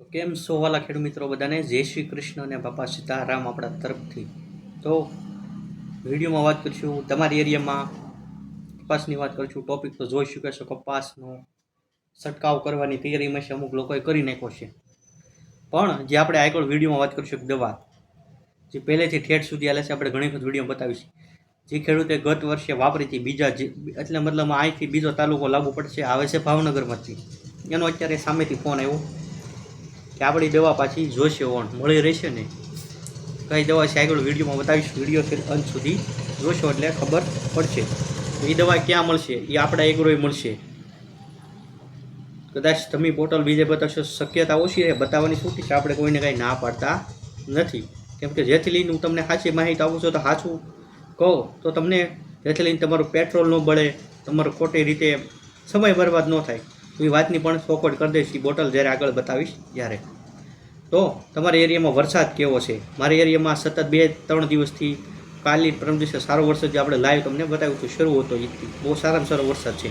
તો કેમ સોવાલા ખેડૂત મિત્રો બધાને? જય શ્રી કૃષ્ણ અને બાપા સીતારામ આપણા તરફથી. તો વિડીયોમાં વાત કરીશું તમારી એરિયામાં કપાસની વાત કરીશું. ટોપિક તો જોઈ શકે છે કપાસનો છંટકાવ કરવાની તૈયારીમાં છે. અમુક લોકોએ કરી નાખ્યો છે. પણ જે આપણે આગળ વિડીયોમાં વાત કરીશું દવા. જે પહેલેથી ઠેઠ સુધી આલે છે. આપણે ઘણી વખત વીડિયો બતાવીશું. જે ખેડૂતે ગત વર્ષે વાપરી હતી બીજા એટલે મતલબ અહીંથી બીજો તાલુકો લાગુ પડશે. આવે છે ભાવનગરમાંથી. એનો અત્યારે સામેથી ફોન આવ્યો. કે આપણી દવા પાછી જોશે ઓણ, મળી રહેશે ને? કઈ દવા છે આગળ વિડીયોમાં બતાવીશ. વીડિયો છે અંત સુધી જોશો એટલે ખબર પડશે. એ દવા ક્યાં મળશે? એ આપણા એગ્રોએ મળશે. કદાચ તમે પોર્ટલ બીજે બતાવશો, શક્યતા ઓછી છે બતાવવાની છૂટી છે? આપણે કોઈને કાંઈ ના પાડતા નથી. કેમ કે જેથી લઈને હું તમને સાચી માહિતી આપું છું તો સાચું કહો. તો તમને જેથી લઈને તમારું પેટ્રોલ ન બળે, તમારું ખોટી રીતે સમય બરબાદ ન થાય. એ વાતની પણ ચોખવટ કરી દઈશ એ બોટલ જ્યારે આગળ બતાવીશ, ત્યારે. તો તમારા એરિયામાં વરસાદ કેવો છે? મારા એરિયામાં સતત બે, ત્રણ દિવસથી કાલી પરમ દિવસે સારો વરસાદ જે આપણે લાઈવ તમને બતાવ્યું હતું, શરૂ હતો ઈદથી. બહુ સારામાં સારો વરસાદ છે.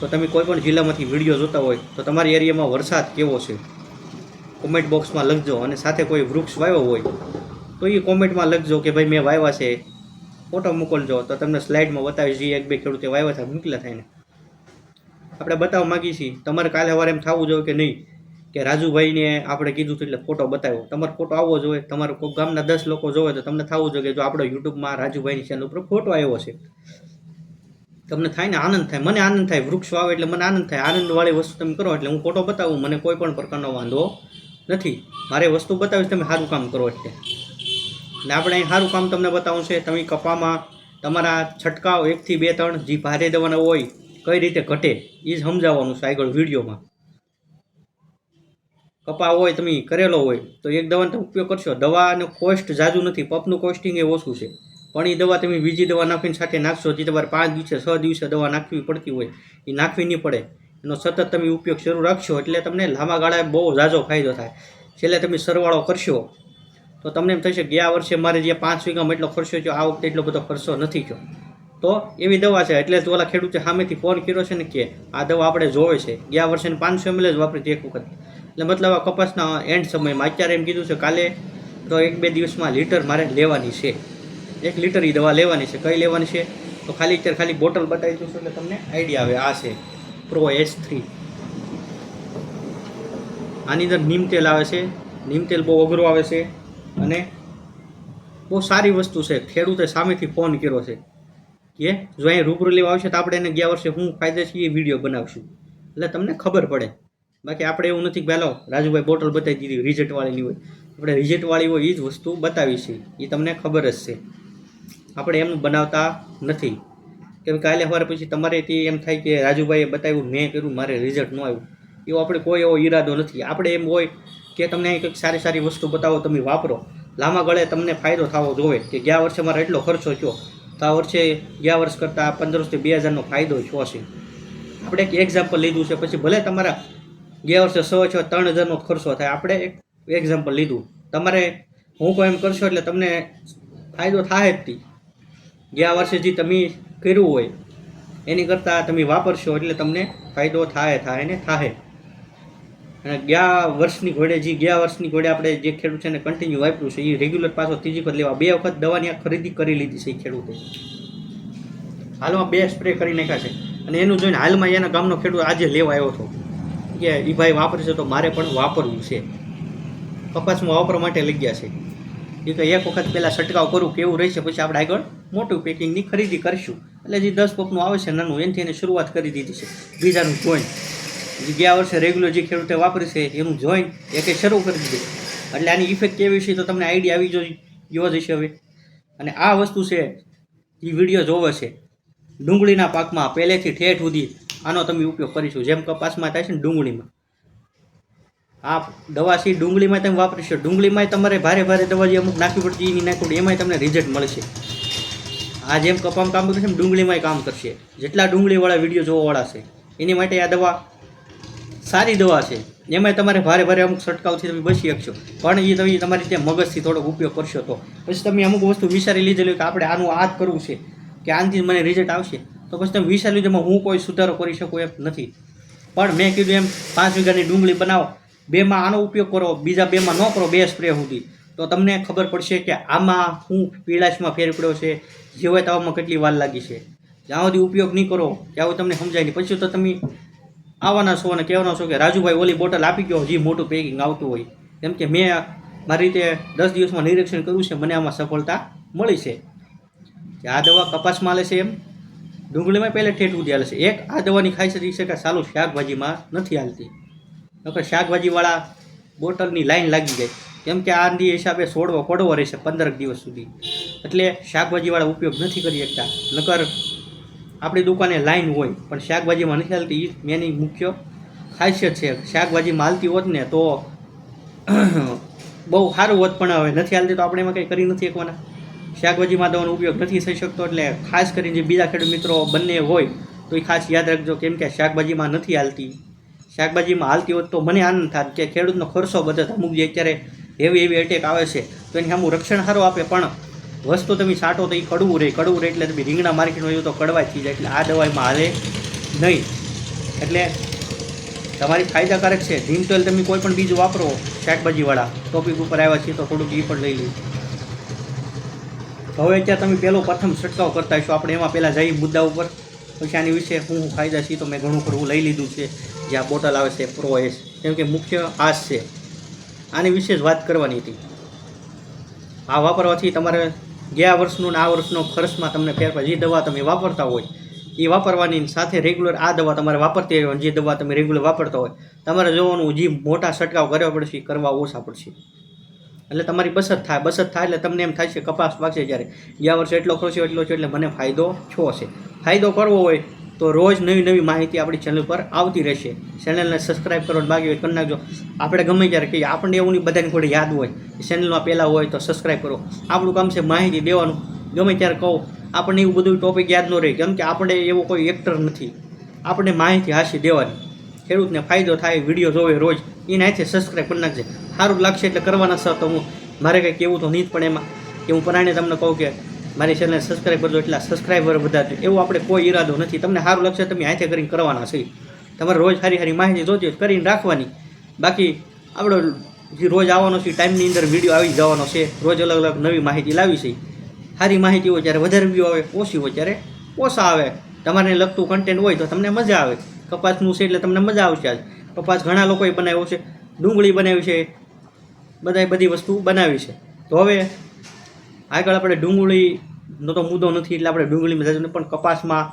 તો તમે કોઈ પણ જિલ્લામાંથી વીડિયો જોતા હોય, તો તમારા એરિયામાં વરસાદ કેવો છે? કોમેન્ટ બોક્સમાં લખજો અને સાથે કોઈ વૃક્ષ વાવ્યો હોય, તો એ કોમેન્ટમાં લખજો કે ભાઈ મેં વાવ્યા છે. ફોટો મોકલજો, તો તમને સ્લાઇડમાં બતાવીશ, જે એક બે ખેડૂતે વાવ્યા છે મોકલ્યા થાય ને. આપણે બતાવવા માગીએ છીએ, તમારે કાલે સવારે એમ થવું જોઈએ કે નહીં? કે રાજુભાઈને આપણે કીધું હતું એટલે ફોટો બતાવ્યો. તમારો ફોટો આવવો જોઈએ. તમારો કોઈ ગામના દસ લોકો જોવે તો તમને થવું જોઈએ કે જો આપણો યુટ્યુબમાં રાજુભાઈની ચેનલ ઉપર ફોટો આવ્યો છે. તમને થાય ને આનંદ થાય. મને આનંદ થાય. વૃક્ષ વાવે એટલે મને આનંદ થાય. આનંદવાળી વસ્તુ તમે કરો એટલે હું ફોટો બતાવું. મને કોઈ પણ પ્રકારનો વાંધો નથી. મારે વસ્તુ બતાવીશ, તમે સારું કામ કરો એટલે. ને આપણે અહીં સારું કામ તમને બતાવું છે. તમે કપામાં તમારા છંટકાવ એકથી બે ત્રણ જે ભારે દવાના હોય કઈ રીતે ઘટે એ જ સમજાવવાનું છે આગળ વિડીયોમાં. કપા હોય, તમે કરેલો હોય, તો એક દવાનો તમે ઉપયોગ કરશો. દવાનો કોસ્ટ જાજુ નથી, પપનું કોસ્ટિંગ એ ઓછું છે. પણ એ દવા તમે બીજી દવા નાખીને સાથે નાખશો જે તમારે પાંચ દિવસે, છ દિવસે દવા નાખવી પડતી હોય એ નાખવી નહીં પડે. એનો સતત તમે ઉપયોગ શરૂ રાખશો એટલે તમને લાંબા ગાળાએ બહુ ઝાઝો ફાયદો થાય. છેલ્લે તમે સરવાળો કરશો, તો તમને એમ થશે ગયા વર્ષે મારે જે પાંચ વીઘામાં એટલો ખર્ચો થયો, આ વખતે એટલો બધો ખર્ચો નથી થયો. તો એવી દવા છે, એટલે જ ઓલા ખેડૂતે સામેથી ફોન કર્યો છે ને કે આ દવા આપણે જોવે છે. ગયા વર્ષે પાંચસો એમએલ જ વાપરી હતી એક વખત. એટલે મતલબ આ કપાસના એન્ડ સમયમાં અત્યારે એમ કીધું છે, કાલે તો એક બે દિવસમાં લીટર મારે લેવાની છે. એક લીટર એ દવા લેવાની છે. કઈ લેવાની છે? તો ખાલી અત્યારે ખાલી બોટલ બતાવી દઉં છું એટલે તમને આઈડિયા આવે. આ છે પ્રો એસ થ્રી આની અંદર નીમ તેલ આવે છે. નીમ તેલ બહુ અઘરું આવે છે. અને બહુ સારી વસ્તુ છે. ખેડૂતે સામેથી ફોન કર્યો છે. કે જો અહીં રૂબરૂ લેવા આવશે તો આપણે એને ગયા વર્ષે હું ફાયદા છે એ વીડિયો બનાવશું. એટલે તમને ખબર પડે. બાકી આપણે એવું નથી પહેલો રાજુભાઈ બોટલ બતાવી દીધી રિઝલ્ટવાળીની હોય. આપણે રિઝલ્ટવાળી હોય એ જ વસ્તુ બતાવી છે. એ તમને ખબર જ છે. આપણે એમનું બનાવતા નથી. કેમ કાલે સવારે પછી તમારે તે એમ થાય કે રાજુભાઈએ બતાવ્યું, મેં કર્યું, મારે રિઝલ્ટ ન આવ્યું. એવો આપણે કોઈ એવો ઈરાદો નથી. આપણે એમ હોય કે તમને કંઈક સારી સારી વસ્તુ બતાવો, તમે વાપરો. લાંબા ગળે તમને ફાયદો થવો જોવે કે ગયા વર્ષે મારે એટલો ખર્ચો થયો. આ વર્ષે, ગયા વર્ષ કરતાં પંદરસોથી બે હજારનો ફાયદો છો છે. આપણે એક એક્ઝામ્પલ લીધું છે, પછી ભલે તમારા ગયા વર્ષે સો છ, ત્રણ હજારનો ખર્ચો થાય, આપણે એક એક્ઝામ્પલ લીધું. તમારે, હું કોઈ એમ કરશો એટલે તમને ફાયદો થાય જ ગયા વર્ષે જે તમે કર્યું હોય, એની કરતાં તમે વાપરશો એટલે તમને ફાયદો થાય થાય ને થાય. અને ગયા વર્ષની ઘોડે જે ગયા વર્ષની ઘોડે આપણે જે ખેડૂત છે એને કન્ટિન્યુ વાપર્યું છે, એ રેગ્યુલર પાછો ત્રીજી વખત લેવા. બે વખત દવાની ખરીદી કરી લીધી છે એ ખેડૂતે. હાલમાં બે સ્પ્રે કરી નાખ્યા છે. અને એનું જોઈને હાલમાં એના ગામનો ખેડૂત આજે લેવા આવ્યો હતો. કે એ ભાઈ વાપરે છે તો મારે પણ વાપરવું છે. કપાસમાં વાપરવા માટે લઈ ગયા છે. એ કે એક વખત પહેલાં છંટકાવ કરું કેવું રહેશે પછી આપણે આગળ મોટું પેકિંગની ખરીદી કરીશું. એટલે જે દસ પપનું આવે છે નાનું, એનથી એને શરૂઆત કરી દીધી છે. બીજાનું જોઈન જે ગયા વર્ષે રેગ્યુલર જે ખેડૂતે વાપરે છે, એનું જોઈન એ શરૂ કરી દીધું. એટલે આની ઇફેક્ટ કેવી છે, તો તમને આઈડિયા આવી જોઈએ એવો જ હશે હવે. અને આ વસ્તુ છે એ વીડિયો જોવે છે. ડુંગળીના પાકમાં પહેલેથી ઠેઠ સુધી આનો તમે ઉપયોગ કરીશું. જેમ કપાસમાં થાય છે ને ડુંગળીમાં. આ દવા છે ડુંગળીમાં તમે વાપરીશો ડુંગળીમાં તમારે ભારે ભારે દવા જે અમુક નાખવી પડતી એની નાખવું એમાંય તમને રિઝલ્ટ મળશે. આ જેમ કપામાં કામ કરશે એમ ડુંગળીમાંય કામ કરશે. જેટલા ડુંગળીવાળા વીડિયો જોવાવાળા છે, એની માટે આ દવા સારી દવા છે. એમાં તમારે ભારે ભારે અમુક છંટકાવથી તમે બચી શકશો. પણ એ તમે તમારી ત્યાં મગજથી થોડોક ઉપયોગ કરશો તો. પછી તમે અમુક વસ્તુ વિચારી લીધેલી કે આપણે આનું આ જ કરવું છે કે આનાથી મને રિઝલ્ટ આવશે, તો પછી તમે વિચારી લીધેમાં હું કોઈ સુધારો કરી શકું એમ નથી. પણ મેં કીધું એમ, પાંચ વીઘાની ડુંગળી બનાવો, બેમાં આનો ઉપયોગ કરો, બીજા બેમાં ન કરો, બે સ્પ્રે સુધી. તો તમને ખબર પડશે કે આમાં હું પીળાશમાં ફેર પડ્યો છે જીવાય થવામાં કેટલી વાર લાગી છે. જ્યાં સુધી ઉપયોગ નહીં કરો, ત્યાં તમને સમજાય નહીં. પછી તો તમે આવવાના છો અને કહેવાના છો કે રાજુભાઈ ઓલી બોટલ આપી ગયો, હજી મોટું પેકિંગ આવતું હોય. કેમ કે મેં મારી રીતે દસ દિવસમાં નિરીક્ષણ કર્યું છે, મને આમાં સફળતા મળી છે. કે આ દવા કપાસમાં લે છે એમ. ડુંગળીમાં પહેલે ઠેઠ દે છે. એક, આ દવાની ખાઈ છે કે સાલું શાકભાજીમાં નથી હાલતી. નકર શાકભાજીવાળા બોટલની લાઈન લાગી જાય. કેમ કે આની હિસાબે છોડવો પડવો રહેશે પંદરક દિવસ સુધી. એટલે શાકભાજીવાળા ઉપયોગ નથી કરી શકતા. નકર આપણી દુકાને લાઈન હોય, પણ શાકભાજીમાં નથી હાલતી. એ મેની મુખ્ય ખાસિયત છે શાકભાજીમાં માલતી હોત ને તો બહુ સારું હોત, પણ હવે નથી હાલતી તો આપણે એમાં કંઈ કરી નથી શકવાના. શાકભાજીમાં દવાનો ઉપયોગ નથી થઈ શકતો, એટલે ખાસ કરીને જે બીજા ખેડૂત મિત્રો બંને હોય, તો એ ખાસ યાદ રાખજો કેમ કે શાકભાજીમાં નથી હાલતી. શાકભાજીમાં હાલતી હોત તો મને આનંદ થાય કે ખેડૂતનો ખર્ચો બધે અમુક જે અત્યારે એવી એવી અટેક આવે છે, તો એની સામું રક્ષણ સારું આપે, પણ વસ્તુ તમે છાંટો તો એ કડવું રહે કડવું રહે એટલે તમે રીંગણા માર્કેટમાં જોયું તો કડવા થઈ જાય, એટલે આ દવાઈમાં હાલે નહીં. એટલે તમારી ફાયદાકારક છે. ધીમ તેલ તમે કોઈ પણ બીજ વાપરો શાકભાજીવાળા ટોપિક ઉપર આવ્યા છીએ તો થોડુંક એ પણ લઈ લઈએ હવે અત્યારે તમે પહેલો પ્રથમ છંટકાવ કરતા હશો. આપણે એમાં પહેલાં જઈ મુદ્દા ઉપર. પછી આની વિશે શું ફાયદા છે તો મેં ઘણું ખરું લઈ લીધું છે. જે આ બોટલ આવે છે પ્રો એસ કેમ કે મુખ્ય આશ છે. આની વિશે જ વાત કરવાની હતી. આ વાપરવાથી તમારે ગયા વર્ષનું આ વર્ષનો ખર્ચમાં તમને ફેરફાર જે દવા તમે વાપરતા હોય, એ વાપરવાની સાથે રેગ્યુલર આ દવા તમારે વાપરતી હોય જે દવા તમે રેગ્યુલર વાપરતા હોય, તમારે જોવાનું જે મોટા છંટકાવ કરવા પડશે કરવા ઓછા પડશે. એટલે તમારી બચત થાય બચત થાય એટલે તમને એમ થાય છે કપાસ પાકશે જ્યારે. ગયા વર્ષે એટલો ખર્ચ્યો એટલો છે એટલે મને ફાયદો છો છે ફાયદો કરવો હોય તો રોજ નવી નવી માહિતી આપણી ચેનલ પર આવતી રહેશે. ચેનલને સબસ્ક્રાઈબ કરવાનું બાકી હોય કરી નાખજો. આપણે ગમે ત્યારે કહીએ, આપણને એવું નહીં બધાને થોડી યાદ હોય ચેનલમાં પહેલાં હોય તો સબસ્ક્રાઈબ કરો. આપણું કામ છે માહિતી દેવાનું. ગમે ત્યારે કહો, આપણને એવું બધું ટોપિક યાદ ન રહે, કેમ કે આપણે એવો કોઈ એક્ટર નથી. આપણે માહિતી હાસી દેવાની. ખેડૂતને ફાયદો થાય, વીડિયો જોવે રોજ, એને હાથે સબસ્ક્રાઈબ કરી નાખજે. સારું લાગશે એટલે કરવાના સર તો હું, મારે કંઈ કહેવું તો નહીં જ પણ એમાં. કે હું પરાણે તમને કહું કે મારી ચેનલને સબસ્ક્રાઈબ કરજો એટલા સબસ્ક્રાઈબર બધા એવું આપણે કોઈ ઈરાદો નથી. તમને સારું લાગશે તમે હાથે કરીને કરવાના છે. તમારે રોજ સારી સારી માહિતી હોય કરીને રાખવાની. બાકી આપણો જે રોજ આવવાનો છે ટાઈમની અંદર વીડિયો આવી જવાનો છે. રોજ અલગ અલગ નવી માહિતી લાવી છે. સારી માહિતી હોય ત્યારે વધારે વ્યૂ આવે, ઓછી હોય ત્યારે ઓછા આવે. તમારે લગતું કન્ટેન્ટ હોય તો તમને મજા આવે. કપાસનું છે એટલે તમને મજા આવશે આજ. કપાસ ઘણા લોકોએ બનાવ્યો છે. ડુંગળી બનાવી છે. બધાએ બધી વસ્તુ બનાવી છે. તો હવે આગળ આપણે ડુંગળીનો તો મુદ્દો નથી, એટલે આપણે ડુંગળીમાં નહીં પણ કપાસમાં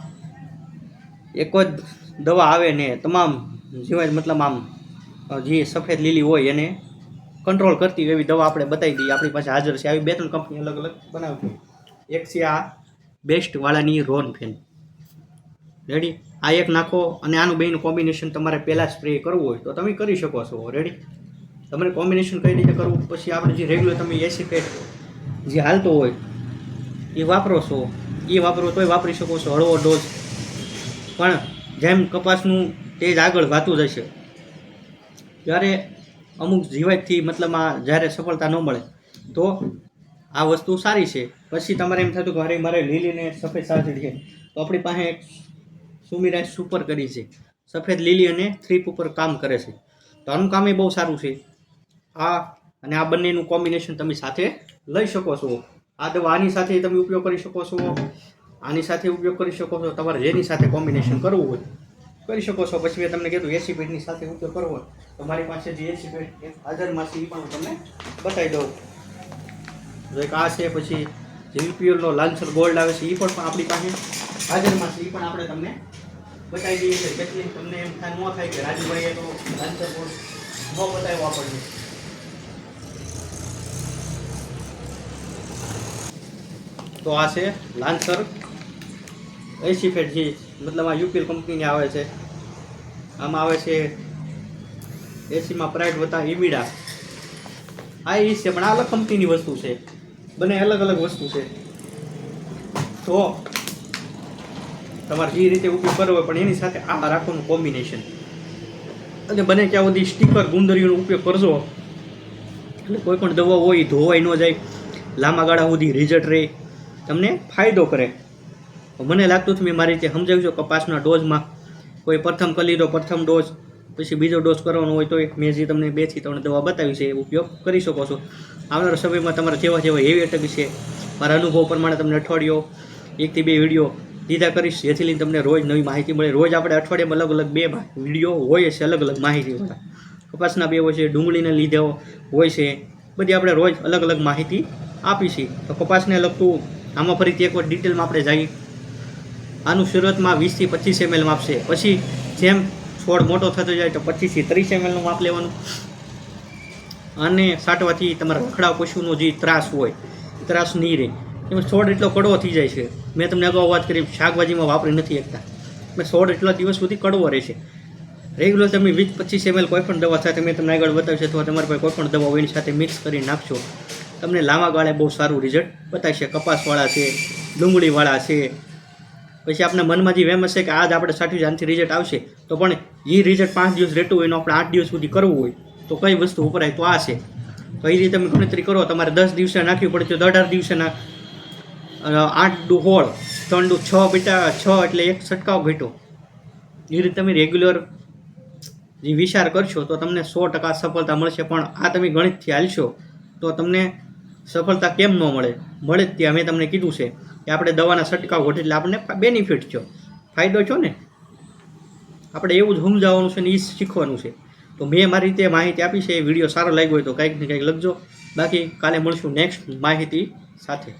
એક જ દવા આવે ને તમામ જીવાત મતલબ આમ જે સફેદ લીલી હોય એને કંટ્રોલ કરતી એવી દવા આપણે બતાવી દઈએ. આપણી પાસે હાજર છે. આવી બે ત્રણ કંપની અલગ અલગ બનાવતી એક છે આ બેસ્ટ વાળાની રોન ફેન રેડી આ એક નાખો અને આનું બેનું કોમ્બિનેશન તમારે પહેલાં સ્પ્રે કરવું હોય તો તમે કરી શકો છો. રેડી તમારે કોમ્બિનેશન કઈ રીતે કરવું? પછી આપણે જે રેગ્યુલર તમે એસી પેટ જે હાલતો હોય, એ વાપરો છો. એ વાપરો તોય વાપરી શકો છો, હળવો ડોઝ. પણ જેમ કપાસનું તેજ આગળ વાતું જશે, ત્યારે અમુક જીવાતથી મતલબમાં જ્યારે સફળતા ન મળે, તો આ વસ્તુ સારી છે. પછી તમારે એમ થતું કે મારે મારે લીલીને સફેદ સાચડી છે. તો આપણી પાસે એક સુમિરાજ સુપર કરી છે. સફેદ લીલી અને થ્રીપ ઉપર કામ કરે છે. તો આનું કામ એ બહુ સારું છે. આ અને આ બંનેનું કોમ્બિનેશન તમે સાથે લઈ શકો છો. આ દવા આની સાથે તમે ઉપયોગ કરી શકો છો. આની સાથે ઉપયોગ કરી શકો છો. તમારે જેની સાથે કોમ્બિનેશન કરવું હોય, કરી શકો છો. પછી મેં તમને કીધું એસી પેડની સાથે ઉપયોગ કરવો હોય, તો મારી પાસે જે એસી પેડ હાજરમાં એ પણ હું તમને બતાવી દઉં. જો એક આ છે, પછી જે વીપીએલનો લાન્સર ગોલ્ડ આવે છે એ પણ આપણી પાસે હાજરમાં છે એ પણ આપણે તમને બતાવી દઈએ છીએ. જેથી તમને એમ થાય, ન થાય કે રાજુભાઈએ તો લાન્સર ગોલ્ડ ન બતાવ્યો આપણને. તો આ છે લાન્સર એસી ફેટ જે મતલબ આ યુપીએલ કંપનીની આવે છે. આમાં આવે છે એસીમાં પ્રાઇડ વત્તા ઇમિડા આ એ છે, પણ આ અલગ કંપનીની વસ્તુ છે. બંને અલગ અલગ વસ્તુ છે. તો તમારે જે રીતે ઉપયોગ કરવો હોય, પણ એની સાથે આ રાખવાનું કોમ્બિનેશન અને બને ત્યાં સુધી સ્ટીકર ગુંદરીઓનો ઉપયોગ કરજો. એટલે કોઈ પણ દવા હોય, ધોવાઈ ન જાય, લાંબા ગાળા સુધી રિઝલ્ટ રહે. તમને ફાયદો કરે. મને લાગતું હતું મેં મારી રીતે સમજાવ્યું છે કપાસના ડોઝમાં. કોઈ પ્રથમ કલીરો લીધો, પ્રથમ ડોઝ, પછી બીજો ડોઝ કરવાનો હોય તો મેં જે તમને બેથી ત્રણ દવા બતાવી છે એ ઉપયોગ કરી શકો છો. આવનારા સમયમાં તમારા જેવા જેવા હેવી અટક છે મારા અનુભવ પ્રમાણે તમને અઠવાડિયો એકથી બે વીડિયો દીધા કરીશ, જેથી લઈને તમને રોજ નવી માહિતી મળે. રોજ આપણે અઠવાડિયામાં અલગ અલગ બે વીડિયો હોય છે, અલગ અલગ માહિતીવાળા કપાસના બે હોય છે, ડુંગળીને લીધે હોય છે, બધી આપણે રોજ અલગ અલગ માહિતી આપી છીએ તો કપાસને લગતું આમાં ફરીથી એકવાર ડિટેલમાં આપણે જાગી. આનું શરૂઆતમાં વીસથી પચીસ એમએલ માપશે પછી જેમ છોડ મોટો થતો જાય તો પચીસથી ત્રીસ એમએલનું માપ લેવાનું. અને સાટવાથી તમારા રખડાવ પશુનો જે ત્રાસ હોય, ત્રાસ નહીં રહે. એમાં છોડ એટલો કડવો થઈ જાય છે. મેં તમને અગાઉ વાત કરી, શાકભાજીમાં વાપરી નથી શકતા. મેં છોડ એટલા દિવસ સુધી કડવો રહેશે રેગ્યુલર તમે વીસ પચીસ એમએલ કોઈ પણ દવા સાથે, મેં તમને આગળ બતાવ્યું છે, અથવા તમારી પાસે કોઈ પણ દવા હોય એની સાથે મિક્સ કરી નાખશો તમને લાંબા ગાળે બહુ સારું રિઝલ્ટ બતાવશે. કપાસવાળા છે, ડુંગળીવાળા છે. પછી આપણા મનમાં જે વેમ હશે કે આજ આપણે સાઠી જાનથી રિઝલ્ટ આવશે, તો પણ એ રિઝલ્ટ પાંચ દિવસ રહેતું હોય એનો આપણે આઠ દિવસ સુધી કરવું હોય, તો કઈ વસ્તુ વપરાય તો આ છે. તો એ રીતે તમે ગણતરી કરો, તમારે દસ દિવસે નાખવી પડે તો અઢાર દિવસે આઠ ડુ હોળ, ત્રણ ડુ છ બેટા, છ એટલે એક છટકાવ ભેટો. એ રીતે તમે રેગ્યુલર જે વિચાર કરશો તો તમને સો ટકા સફળતા મળશે, પણ આ તમે ગણિતથી હાલશો તો તમને સફળતા કેમ ન મળે? મળે જ ત્યાં મેં તમને કીધું છે કે આપણે દવાના છંટકાવ ઘટે એટલે આપણને બેનિફિટ છો ફાયદો છો ને? આપણે એવું જ સમજાવવાનું છે ને એ શીખવાનું છે. તો મેં મારી રીતે માહિતી આપી છે, એ વીડિયો સારો લાગ્યો હોય તો કંઈક ને કંઈક લખજો. બાકી કાલે મળશું નેક્સ્ટ માહિતી સાથે.